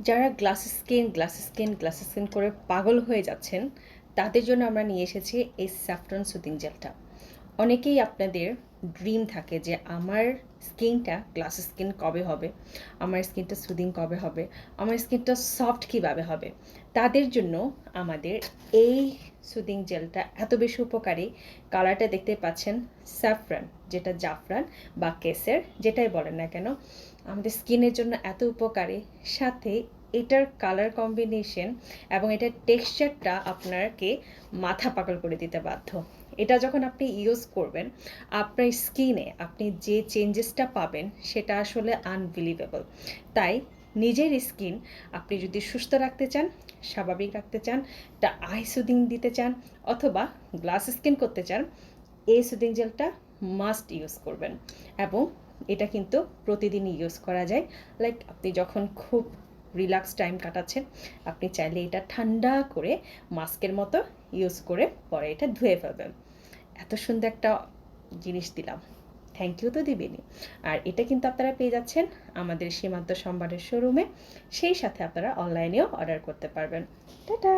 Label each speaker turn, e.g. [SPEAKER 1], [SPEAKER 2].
[SPEAKER 1] যারা glass skin glass skin glass skin করে পাগল হয়ে যাচ্ছেন, তাদের জন্য আমরা নিয়ে এসেছি এই স্যাফরন সুদিং জেলটা অনেকেই আপনাদের ড্রিম থাকে যে আমার স্কিনটা গ্লাস স্কিন কবে হবে? আমার স্কিনটা সুদিং কবে হবে? আমার স্কিনটা সফট কীভাবে হবে? তাদের জন্য আমাদের এই সুদিং জেলটা এত বেশি উপকারী। কালারটা দেখতে পাচ্ছেন স্যাফরান যেটা জাফরান বা কেসের, যেটাই বলেন না কেন। আমাদের স্কিনের জন্য এত উপকারী। সাথে এটার কালার কম্বিনেশন এবং এটার টেক্সচারটা আপনাকে মাথা পাগল করে দিতে বাধ্য। এটা যখন আপনি ইউজ করবেন, আপনার স্কিনে আপনি যে চেঞ্জেসটা পাবেন, সেটা আসলে আনবিলিভেবল তাই নিজের স্কিন আপনি যদি সুস্থ রাখতে চান, স্বাভাবিক রাখতে চান একটা আই সুদিং দিতে চান, অথবা গ্লাস স্কিন করতে চান, এই সুদিং জেলটা মাস্ট ইউজ করবেন। এবং এটা কিন্তু প্রতিদিনই ইউজ করা যায়। লাইক আপনি যখন খুব রিল্যাক্স টাইম কাটাচ্ছেন। আপনি চাইলে এটা ঠান্ডা করে মাস্কের মতো ইউজ করে পরে এটা ধুয়ে ফেলবেন। এত সুন্দর একটা জিনিস দিলাম। থ্যাংক ইউ তো দিবেনি আর এটা কিন্তু আপনারা পেয়ে যাচ্ছেন আমাদের সীমান্ত সম্বারের শোরুমে। সেই সাথে আপনারা অনলাইনেও অর্ডার করতে পারবেন। টাটা!